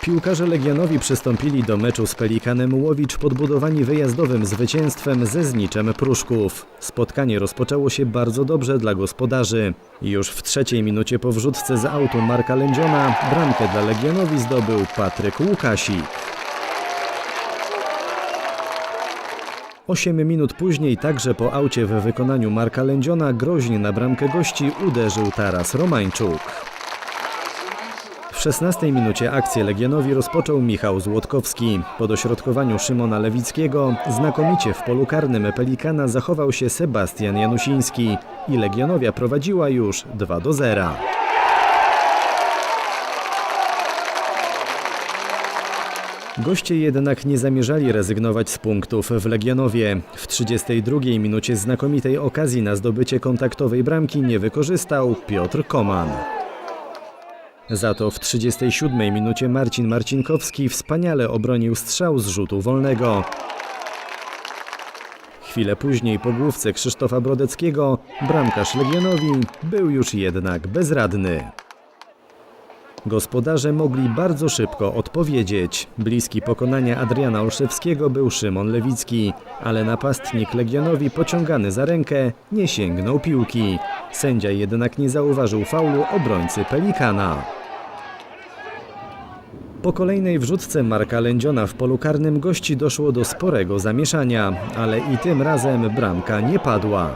Piłkarze Legionowi przystąpili do meczu z Pelikanem Łowicz podbudowani wyjazdowym zwycięstwem ze Zniczem Pruszków. Spotkanie rozpoczęło się bardzo dobrze dla gospodarzy. Już w trzeciej minucie po wrzutce z autu Marka Lędziona bramkę dla Legionowi zdobył Patryk Łukasik. Osiem minut później, także po aucie w wykonaniu Marka Lędziona, groźnie na bramkę gości uderzył Taras Romańczuk. W 16 minucie akcję Legionowi rozpoczął Michał Złotkowski. Po dośrodkowaniu Szymona Lewickiego znakomicie w polu karnym Pelikana zachował się Sebastian Janusiński i Legionowia prowadziła już 2 do 0. Goście jednak nie zamierzali rezygnować z punktów w Legionowie. W 32 minucie znakomitej okazji na zdobycie kontaktowej bramki nie wykorzystał Piotr Koman. Za to w 37 minucie Marcin Marcinkowski wspaniale obronił strzał z rzutu wolnego. Chwilę później po główce Krzysztofa Brodeckiego bramkarz Legionowi był już jednak bezradny. Gospodarze mogli bardzo szybko odpowiedzieć. Bliski pokonania Adriana Olszewskiego był Szymon Lewicki, ale napastnik Legionowi pociągany za rękę nie sięgnął piłki. Sędzia jednak nie zauważył faulu obrońcy Pelikana. Po kolejnej wrzutce Marka Lędziona w polu karnym gości doszło do sporego zamieszania, ale i tym razem bramka nie padła.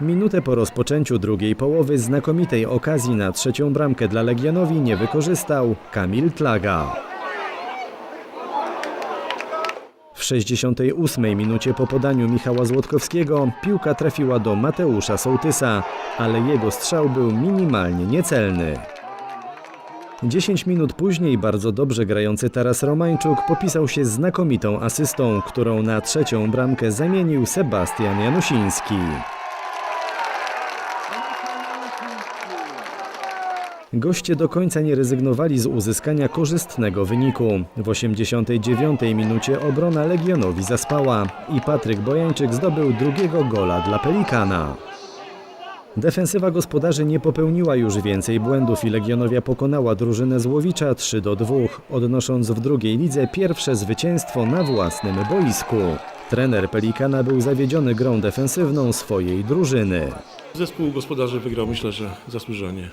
Minutę po rozpoczęciu drugiej połowy znakomitej okazji na trzecią bramkę dla Legionowi nie wykorzystał Kamil Tlaga. W 68 minucie po podaniu Michała Złotkowskiego piłka trafiła do Mateusza Sołtysa, ale jego strzał był minimalnie niecelny. 10 minut później bardzo dobrze grający Taras Romańczuk popisał się znakomitą asystą, którą na trzecią bramkę zamienił Sebastian Janusiński. Goście do końca nie rezygnowali z uzyskania korzystnego wyniku. W 89 minucie obrona Legionowi zaspała i Patryk Bojańczyk zdobył drugiego gola dla Pelikana. Defensywa gospodarzy nie popełniła już więcej błędów i Legionowia pokonała drużynę Złowicza 3 do 2, odnosząc w drugiej lidze pierwsze zwycięstwo na własnym boisku. Trener Pelikana był zawiedziony grą defensywną swojej drużyny. Zespół gospodarzy wygrał, myślę, że zasłużenie.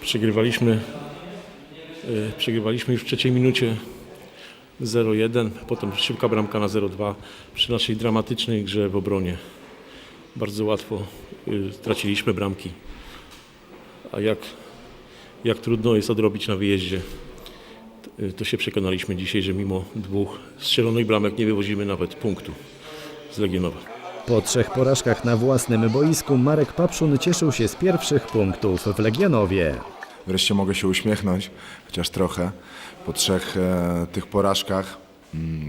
Przegrywaliśmy, e, przegrywaliśmy już w trzeciej minucie 0-1, potem szybka bramka na 0-2 przy naszej dramatycznej grze w obronie. Bardzo łatwo e, straciliśmy bramki. A jak, jak trudno jest odrobić na wyjeździe, e, to się przekonaliśmy dzisiaj, że mimo dwóch strzelonych bramek nie wywozimy nawet punktu z Legionowa. Po trzech porażkach na własnym boisku Marek Papszun cieszył się z pierwszych punktów w Legionowie. Wreszcie mogę się uśmiechnąć, chociaż trochę, po trzech e, tych porażkach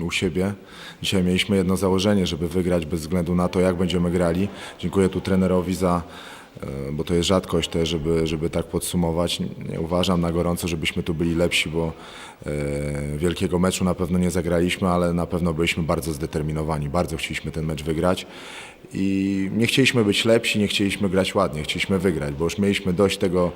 u siebie. Dzisiaj mieliśmy jedno założenie, żeby wygrać bez względu na to, jak będziemy grali. Dziękuję tu trenerowi za, e, bo to jest rzadkość też, żeby, żeby tak podsumować. Nie uważam na gorąco, żebyśmy tu byli lepsi, bo e, wielkiego meczu na pewno nie zagraliśmy, ale na pewno byliśmy bardzo zdeterminowani. Bardzo chcieliśmy ten mecz wygrać i nie chcieliśmy być lepsi, nie chcieliśmy grać ładnie, chcieliśmy wygrać, bo już mieliśmy dość tego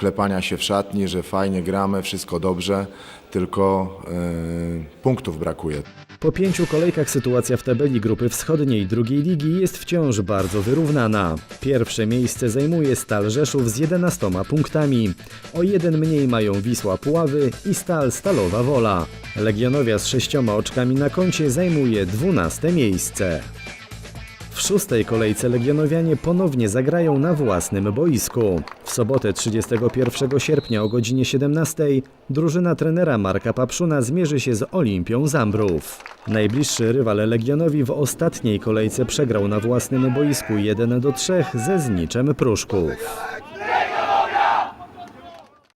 klepania się w szatni, że fajnie gramy, wszystko dobrze, tylko e, punktów brakuje. Po pięciu kolejkach sytuacja w tabeli grupy wschodniej drugiej ligi jest wciąż bardzo wyrównana. Pierwsze miejsce zajmuje Stal Rzeszów z 11 punktami. O jeden mniej mają Wisła Puławy i Stal Stalowa Wola. Legionowia z sześcioma oczkami na koncie zajmuje 12 miejsce. W szóstej kolejce Legionowianie ponownie zagrają na własnym boisku. W sobotę 31 sierpnia o godzinie 17 drużyna trenera Marka Papszuna zmierzy się z Olimpią Zambrów. Najbliższy rywal Legionowi w ostatniej kolejce przegrał na własnym boisku 1 do 3 ze Zniczem Pruszków.